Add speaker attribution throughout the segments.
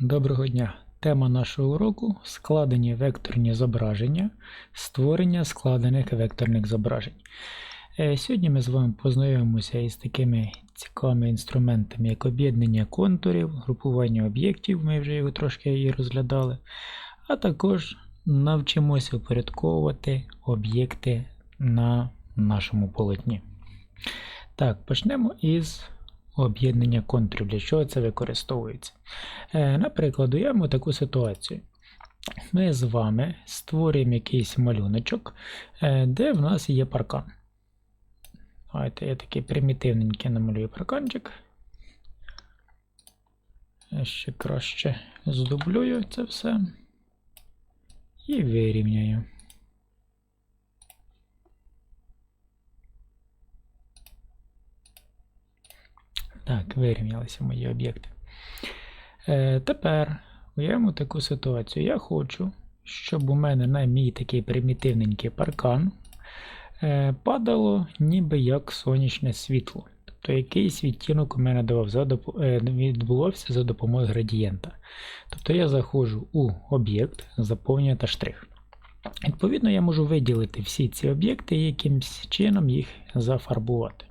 Speaker 1: Доброго дня! Тема нашого уроку складені векторні зображення, створення складених векторних зображень. Е, Сьогодні ми з вами познайомимося із такими цікавими інструментами, як об'єднання контурів, групування об'єктів, ми вже його трошки і розглядали, а також навчимося упорядковувати об'єкти на нашому полотні. Так, почнемо із об'єднання контурів. Для чого це використовується? Е, Наприклад, уявимо таку ситуацію. Ми з вами створюємо якийсь малюночок, е, де в нас є паркан. Давайте я такий примітивненький намалюю парканчик. Я ще краще здублюю це все і вирівняю. Так, вирівнялися мої об'єкти. Е, тепер уявимо таку ситуацію. Я хочу, щоб у мене на мій такий примітивненький паркан е, падало ніби як сонячне світло. Тобто якийсь відтінок у мене давав за доп- е, за допомогою градієнта. Тобто я заходжу у об'єкт, заповнюю та штрих. Відповідно, я можу виділити всі ці об'єкти і якимось чином їх зафарбувати.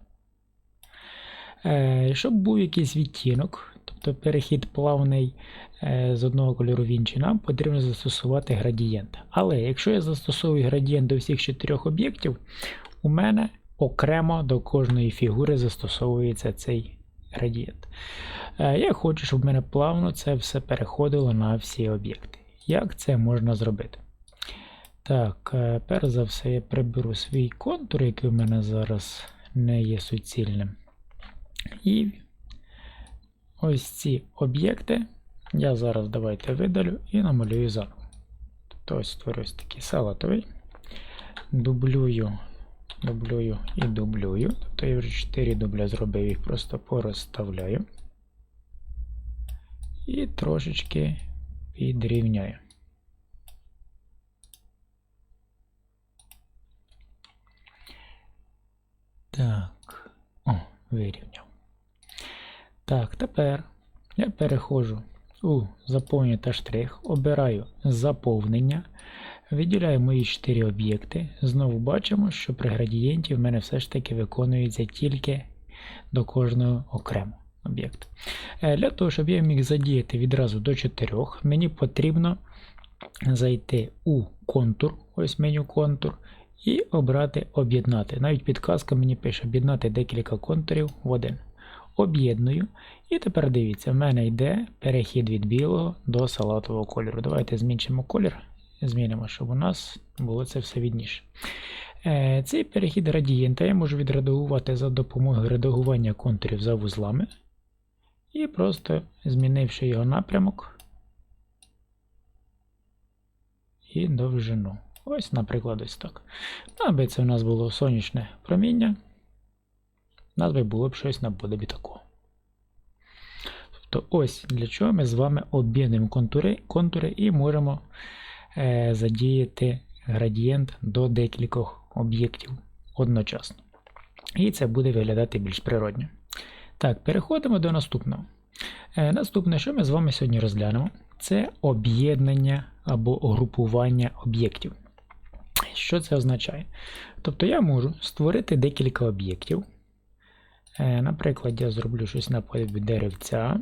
Speaker 1: Е, Щоб був якийсь відтінок, тобто перехід плавний е, з одного кольору в інший, нам потрібно застосувати градієнт. Але якщо я застосовую градієнт до всіх чотирьох об'єктів, у мене окремо до кожної фігури застосовується цей градієнт. Е, Я хочу, щоб в мене плавно це все переходило на всі об'єкти. Як це можна зробити? Так, перш за все, я приберу свій контур, який у мене зараз не є суцільним. І ось ці об'єкти я зараз давайте видалю і намалюю заново. Тобто ось створю ось такий салатовий. Дублюю, дублюю і дублюю. Тобто я вже 4 дубля зробив, їх просто порозставляю. І трошечки підрівняю. Так, о, вирівняв. Так, тепер я переходжу у заповнення та штрих, обираю заповнення, виділяю мої 4 об'єкти. Знову бачимо, що при градієнті в мене все ж таки виконується тільки до кожного окремо об'єкту. Е, Для того, щоб я міг задіяти відразу до 4, мені потрібно зайти у контур, ось меню контур, і обрати об'єднати. Навіть підказка мені пише об'єднати декілька контурів в один. Об'єдную. І тепер дивіться, в мене йде перехід від білого до салатового кольору. Давайте змінчимо колір, змінимо, щоб у нас було це все відніше. Е, Цей перехід градієнта я можу відредагувати за допомогою редагування контурів за вузлами. І просто змінивши його напрямок і довжину. Ось, наприклад, ось так. Аби це у нас було сонячне проміння, би було б щось наподобі такого. Тобто ось для чого ми з вами об'єднуємо контури, контури і можемо е, задіяти градієнт до декількох об'єктів одночасно. І це буде виглядати більш природньо. Так, переходимо до наступного. Е, наступне, що ми з вами сьогодні розглянемо, це об'єднання або групування об'єктів. Що це означає? Тобто я можу створити декілька об'єктів. Е, Наприклад, я зроблю щось на наподобі деревця.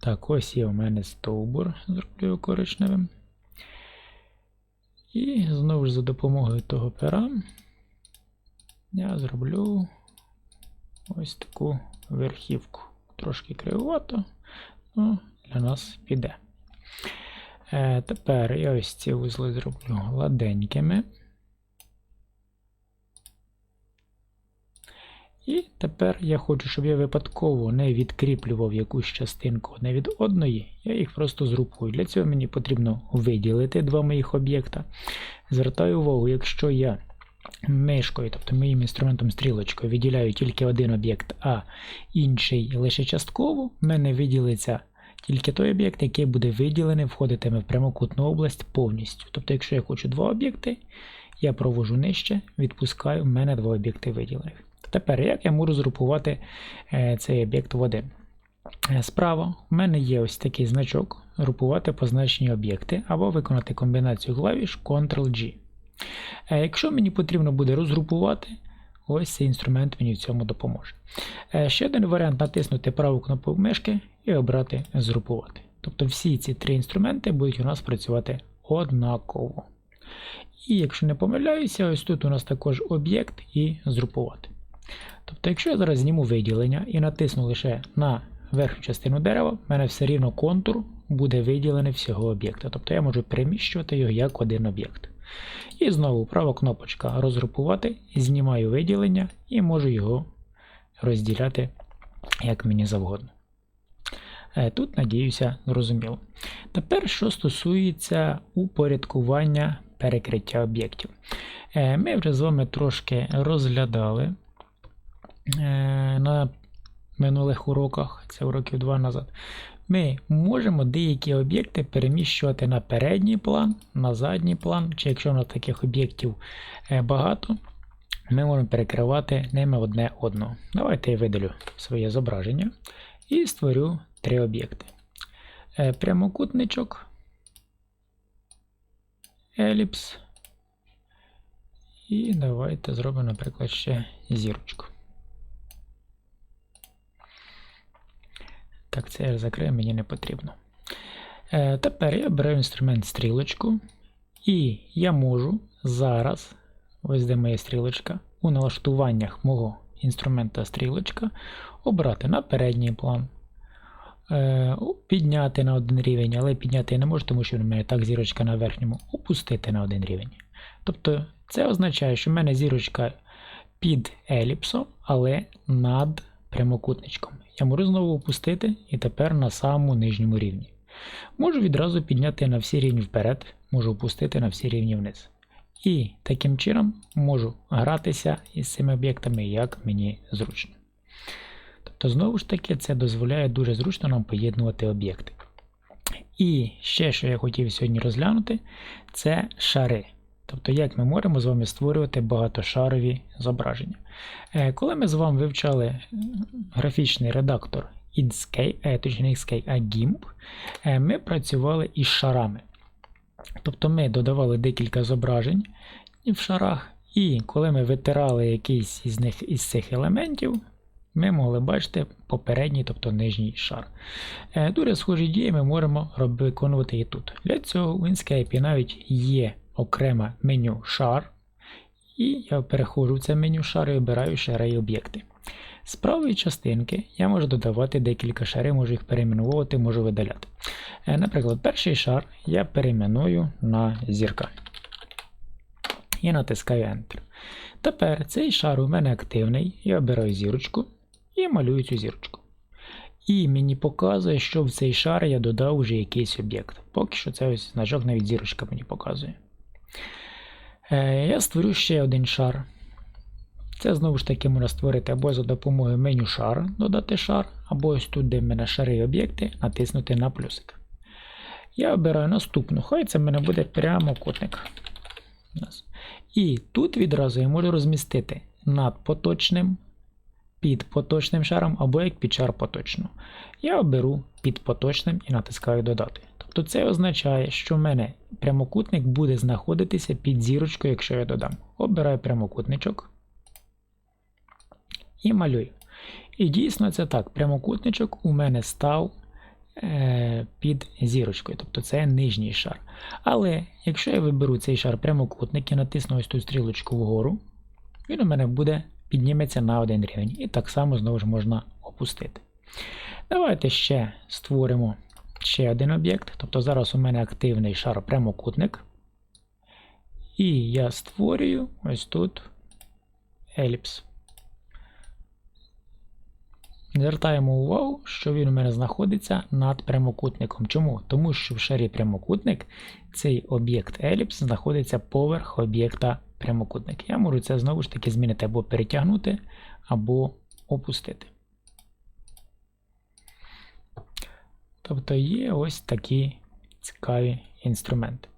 Speaker 1: Так, ось є у мене стовбур, зроблю його коричневим. І знову ж за допомогою того пера я зроблю ось таку верхівку. Трошки кривовато, ну, для нас піде. Е, тепер я ось ці вузли зроблю гладенькими. І тепер я хочу, щоб я випадково не відкріплював якусь частинку одне від одної, я їх просто згрупую. Для цього мені потрібно виділити два моїх об'єкта. Звертаю увагу, якщо я мишкою, тобто моїм інструментом стрілочкою, виділяю тільки один об'єкт, а інший лише частково, в мене виділиться тільки той об'єкт, який буде виділений, входитиме в прямокутну область повністю. Тобто, якщо я хочу два об'єкти, я провожу нижче, відпускаю, в мене два об'єкти виділених. Тепер, як я можу згрупувати е, цей об'єкт в один? Е, Справа у мене є ось такий значок групувати позначені об'єкти або виконати комбінацію клавіш Ctrl-G. Е, Якщо мені потрібно буде розгрупувати, ось цей інструмент мені в цьому допоможе. Ще один варіант натиснути праву кнопку мишки і обрати згрупувати. Тобто всі ці три інструменти будуть у нас працювати однаково. І якщо не помиляюся, ось тут у нас також об'єкт і згрупувати. Тобто, якщо я зараз зніму виділення і натисну лише на верхню частину дерева, в мене все рівно контур буде виділений всього об'єкта. Тобто я можу переміщувати його як один об'єкт. І знову права кнопочка розгрупувати, знімаю виділення і можу його розділяти як мені завгодно. Е, Тут, надіюся, зрозуміло. Тепер, що стосується упорядкування перекриття об'єктів. Е, Ми вже з вами трошки розглядали е, на минулих уроках, це уроків два назад. Ми можемо деякі об'єкти переміщувати на передній план, на задній план, чи якщо у нас таких об'єктів багато, ми можемо перекривати ними одне одного. Давайте я видалю своє зображення і створю три об'єкти. Е, Прямокутничок, еліпс. І давайте зробимо, наприклад, ще зірочку. Так, це я закрию, мені не потрібно. Е, тепер я беру інструмент стрілочку, і я можу зараз, ось де моя стрілочка, у налаштуваннях мого інструмента стрілочка обрати на передній план. Е, підняти на один рівень, але підняти я не можу, тому що в мене так зірочка на верхньому, опустити на один рівень. Тобто це означає, що в мене зірочка під еліпсом, але над прямокутничком. Я можу знову опустити і тепер на самому нижньому рівні. Можу відразу підняти на всі рівні вперед, можу опустити на всі рівні вниз. І таким чином можу гратися із цими об'єктами, як мені зручно. Тобто, знову ж таки, це дозволяє дуже зручно нам поєднувати об'єкти. І ще, що я хотів сьогодні розглянути, це шари. Тобто, як ми можемо з вами створювати багатошарові зображення. Е, Коли ми з вами вивчали е, графічний редактор Inkscape, е, точніше Inkscape, а GIMP, ми працювали із шарами. Тобто ми додавали декілька зображень в шарах, і коли ми витирали якийсь із них із цих елементів, ми могли бачити попередній, тобто нижній шар. Е, Дуже схожі дії ми можемо виконувати і тут. Для цього в Inkscape навіть є окреме меню шар, і я переходжу в це меню шар і обираю шари об'єкти. З правої частинки я можу додавати декілька шарів, можу їх перейменувати, можу видаляти. Е, Наприклад, перший шар я перейменую на зірка. І натискаю Enter. Тепер цей шар у мене активний, я обираю зірочку малюю цю зірочку. І мені показує, що в цей шар я додав вже якийсь об'єкт. Поки що це ось значок навіть зірочка мені показує. Е, Я створю ще один шар. Це знову ж таки можна створити або за допомогою меню шар, додати шар, або ось тут, де в мене шари і об'єкти, натиснути на плюсик. Я обираю наступну, хай це в мене буде прямокутник. У. І тут відразу я можу розмістити над поточним, під поточним шаром або як під шар поточну. Я оберу під поточним і натискаю додати. Тобто це означає, що в мене прямокутник буде знаходитися під зірочкою, якщо я додам. Обираю прямокутничок і малюю. І дійсно це так. Прямокутничок у мене став е, під зірочкою, тобто це нижній шар. Але якщо я виберу цей шар прямокутник і натисну ось ту стрілочку вгору, він у мене буде підніметься на один рівень. І так само знову ж можна опустити. Давайте ще створимо ще один об'єкт. Тобто зараз у мене активний шар прямокутник. І я створюю ось тут еліпс. Звертаємо увагу, що він у мене знаходиться над прямокутником. Чому? Тому що в шарі прямокутник цей об'єкт еліпс знаходиться поверх об'єкта прямокутник. Я можу це знову ж таки змінити або перетягнути, або опустити. Тобто є ось такі цікаві інструменти.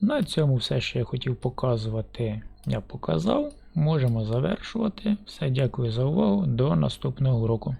Speaker 1: На цьому все, що я хотів показувати, я показав. Можемо завершувати. Все, дякую за увагу. До наступного уроку.